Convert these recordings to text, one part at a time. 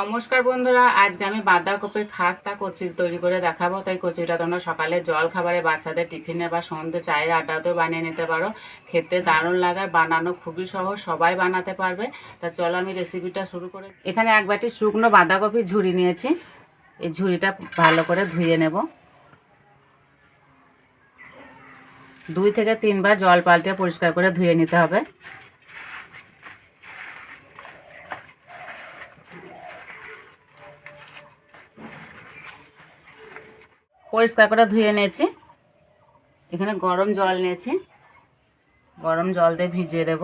নমস্কার বন্ধুরা, আজকে আমি বাঁধাকপির খাস্তা কচি তৈরি করে দেখাবো। তাই কচিটা তোমরা সকালে জল খাবারে বাচ্চাদের টিফিনে বা সন্ধ্যে চায়ের আড্ডাতেও বানিয়ে নিতে পারো। খেতে দারুণ লাগার বানানো খুবই সহজ, সবাই বানাতে পারবে। তা চলো আমি রেসিপিটা শুরু করে এখানে এক বাটি শুকনো বাঁধাকপি ঝুড়ি নিয়েছি। এই ঝুড়িটা ভালো করে ধুয়ে নেব। দুই থেকে তিনবার জল পাল্টে পরিষ্কার করে ধুয়ে নিতে হবে। পরিষ্কার করে ধুয়ে নিয়েছি। এখানে গরম জল নিয়েছি। গরম জল দিয়ে ভিজিয়ে দেব।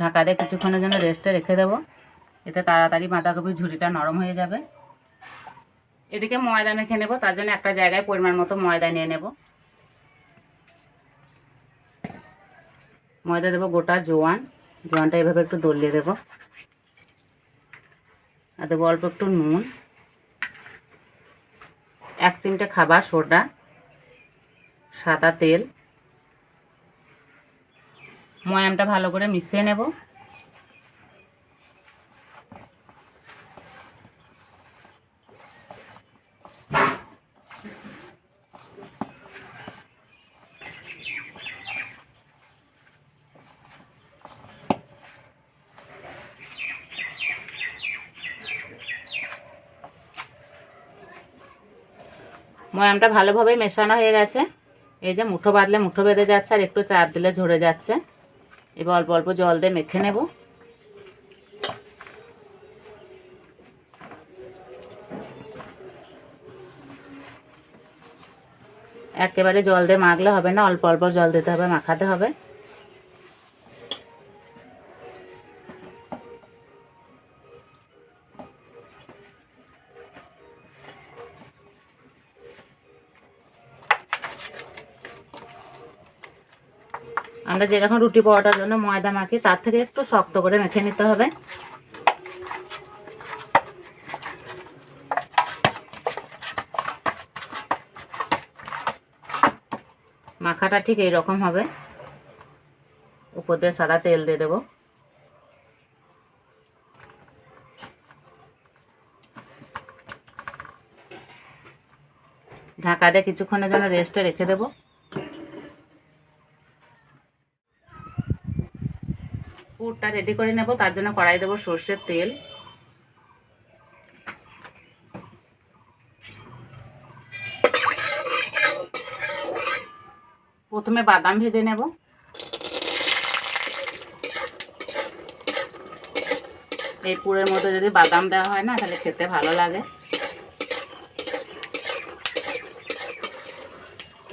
ঢাকা দিয়ে কিছুক্ষণের জন্য রেস্টে রেখে দেবো। এতে তাড়াতাড়ি বাঁধাকপির ঝুড়িটা নরম হয়ে যাবে। এদিকে ময়দা মেখে নেব। তার জন্য একটা জায়গায় পরিমাণ মতো ময়দা নিয়ে নেব। ময়দা দেবো গোটা জোয়ান। জোয়ানটা এভাবে একটু দলিয়ে দেবো। আর দেবো অল্প একটু নুন, এক চিমটে খাবার, সোডা, সাদা তেল। ময়ামটা ভালো করে মিশিয়ে নেব। ময়ামটা ভালোভাবেই মেশানো হয়ে গেছে। এই যে মুঠো বাঁধলে মুঠো বেঁধে যাচ্ছে আর একটু চাপ দিলে ঝরে যাচ্ছে। এবার অল্প অল্প জল দিয়ে মেখে নেব। একেবারে জল দিয়ে মাখলে হবে না, অল্প অল্প জল দিতে হবে, মাখাতে হবে। আমরা যেরকম রুটি পাওয়াটার জন্য ময়দা মাখি তার থেকে একটু শক্ত করে মেখে নিতে হবে। মাখাটা ঠিক এইরকম হবে। উপর দিয়ে সাদা তেল দিয়ে দেবো। ঢাকা দিয়ে কিছুক্ষণের জন্য রেস্টে রেখে দেবো। পুরটা রেডি করে নেব, তার জন্য কড়াই দেবো সর্ষের তেল। প্রথমে বাদাম ভেজে নেব। এই পুরের মধ্যে যদি বাদাম দেওয়া হয় না, তাহলে খেতে ভালো লাগে।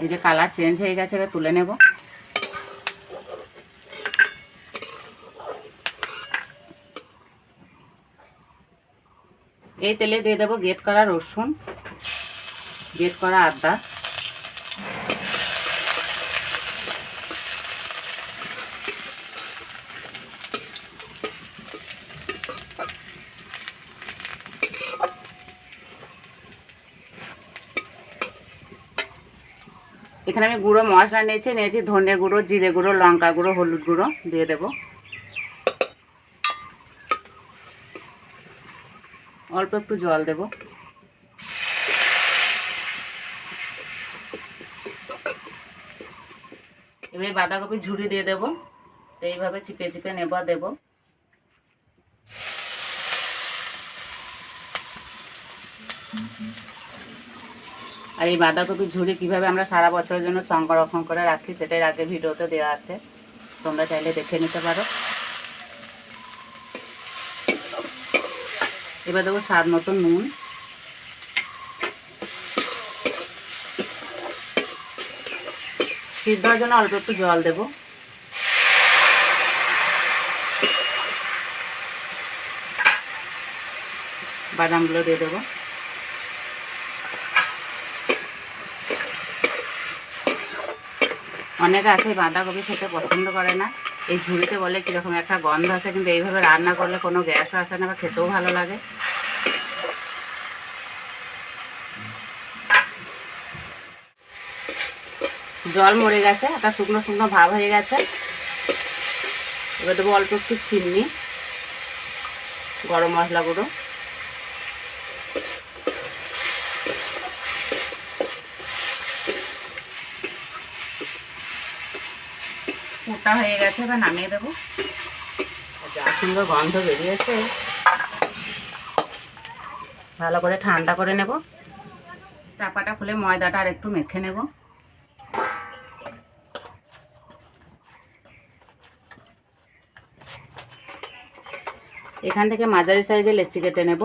এই যে কালার চেঞ্জ হয়ে গেছে, এবার তুলে নেব। এই তেলে দিয়ে দেবো গেট করা রসুন গেট করা আদা। এখানে আমি গুঁড়ো মশলা নিয়েছি নিয়েছি ধনে গুঁড়ো, জিরে গুঁড়ো, লঙ্কা গুঁড়ো, হলুদ গুঁড়ো দিয়ে দেবো। অল্প একটু জল দেব। এবারে বাঁধাকপি ঝুড়ি দিয়ে দেব। এইভাবে চিপে চিপে নেব দেব। আর এই বাঁধাকপির ঝুড়ি কীভাবে আমরা সারা বছরের জন্য সংরক্ষণ করে রাখি, সেটাই আগে ভিডিওতে দেওয়া আছে। তোমরা চাইলে দেখে নিতে পারো। এবার দেবো স্বাদ মতো নুন। সিদ্ধ হওয়ার জন্য অল্প একটু জল দেবো। বাদামগুলো দিয়ে দেবো। অনেকে আছে বাঁধাকপি খেতে পছন্দ করে না। এই ঝুড়িতে বলে কীরকম একটা গন্ধ আছে কিন্তু এইভাবে রান্না করলে কোনো গ্যাসও আসে না বা খেতেও ভালো লাগে। জল মরে গেছে একটা শুকনো শুকনো ভাব হয়ে গেছে। এবার দেবো অল্প একটু চিনি গরম মশলা গুঁড়ো। পুরটা হয়ে গেছে এবার নামিয়ে দেবো। যা সুন্দর গন্ধ বেরিয়েছে। ভালো করে ঠান্ডা করে নেব। চাপাটা খুলে ময়দাটা আর একটু মেখে নেব। এখান থেকে মাঝারি সাইজে লেচি কেটে নেব।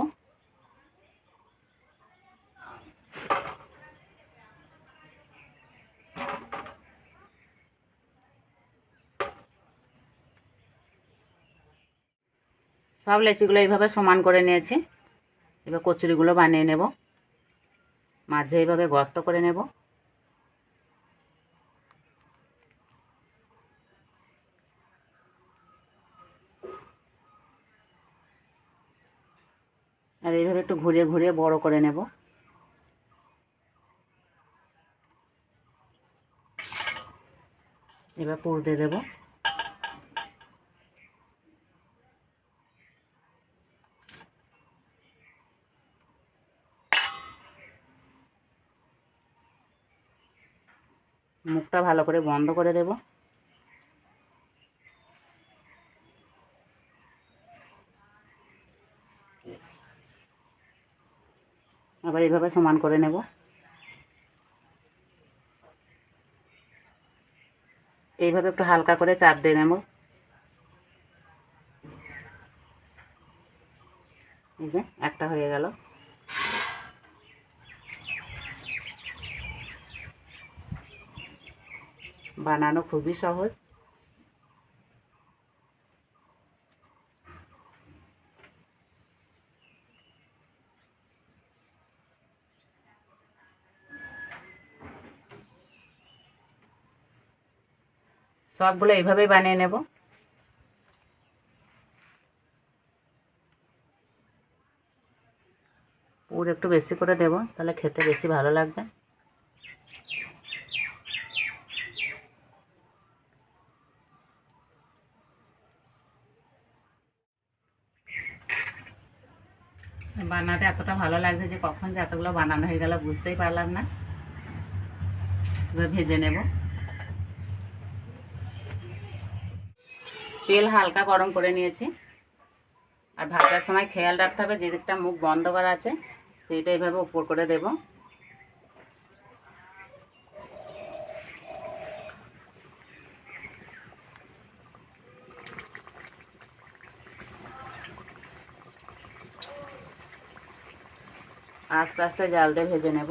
সব লেচিগুলো এইভাবে সমান করে নিয়েছি। এবার কচুরিগুলো বানিয়ে নেব। মাঝে এইভাবে গর্ত করে নেব। আর এইভাবে একটু ঘুরিয়ে ঘুরিয়ে বড় করে নেব। এবার পুর দিয়ে দেবো। মুখটা ভালো করে বন্ধ করে দেব। আবার এইভাবে সমান করে নেব। এইভাবে একটু হালকা করে চাপ দিয়ে নেব। এই যে, একটা হয়ে গেল। বানানো খুবই সহজ। সবগুলো এইভাবেই বানিয়ে নেব। পুর একটু বেশি করে দেব, তাহলে খেতে বেশি ভালো লাগবে। বানাতে এতটা ভালো লাগছে যে কখন যে এতগুলো বানানো হয়ে গেল বুঝতেই পারলাম না। ভেজে নেব। তেল হালকা গরম করে নিয়েছি। আর ভাজার সময় খেয়াল রাখতে হবে, যে দিকটা মুখ বন্ধ করা আছে, সেইটা এইভাবে উপর করে দেব। আস্তে আস্তে জাল দিয়ে ভেজে নেব।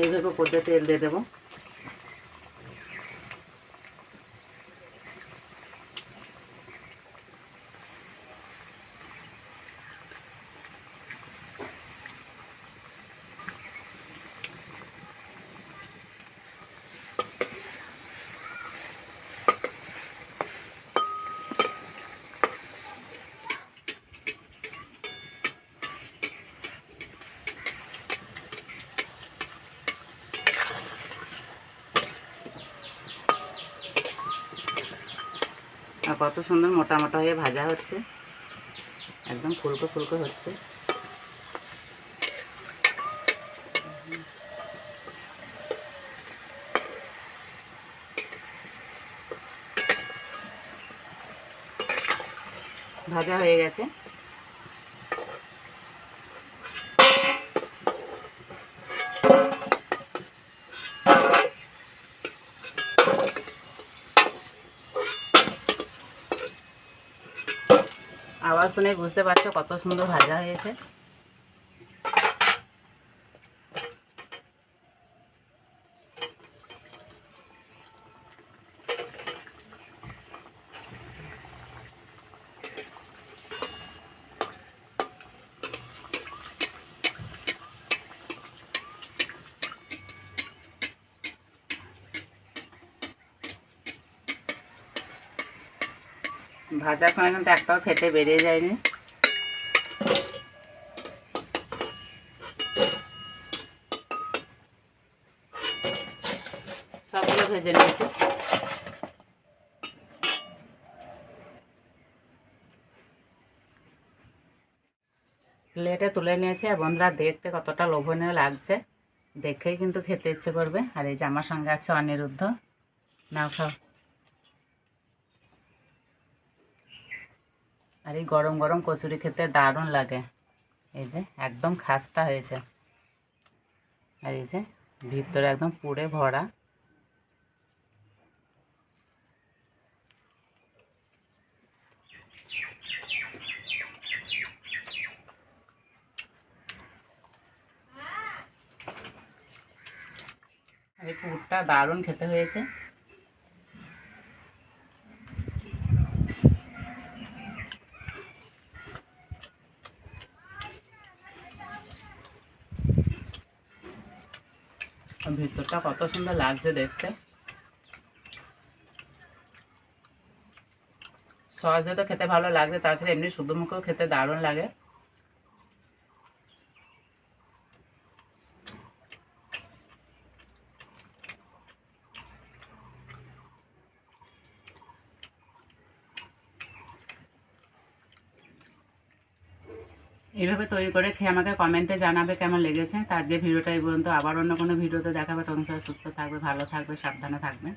এইভাবে উপর দিয়ে তেল দিয়ে দেবো। কত সুন্দর মোটা মোটা হয়ে ভাজা হচ্ছে। একদম ফুলকো ফুলকো হচ্ছে। ভাজা হয়ে গেছে। আওয়াজ বুঝতে পারছ কত সুন্দর ভাজা হয়েছে। ভাজার সময় কিন্তু একটাও ফেটে বেরিয়ে যায়নি। সবগুলো ভেজে নিয়েছি। প্লেটে তুলে নিয়েছি আর বন্ধুরা দেখতে কতটা লোভনীয় লাগছে। দেখেই কিন্তু খেতে ইচ্ছে করবে। আর এই যে আমার সঙ্গে আছে অনিরুদ্ধ। নাও খাও। আর এই গরম গরম কচুরি খেতে দারুণ লাগে। এই যে একদম খাস্তা হয়েছে। আর এই যে ভিতরে একদম পুড়ে ভরা। আর এই পুরটা দারুণ খেতে হয়েছে। ভিতরটা কত সুন্দর লাগছে দেখতে। সহজে তো খেতে ভালো লাগছে, তাছাড়া এমনি শুধু মুখেও খেতে দারুণ লাগে। এইভাবে তৈরি করে খেয়ে আমাকে কমেন্টে জানাবে কেমন লেগেছে। তার যে ভিডিওটা এই পর্যন্ত। আবার অন্য কোনো ভিডিওতে দেখাবে। তখন সুস্থ থাকবে, ভালো থাকবে, সাবধানে থাকবে।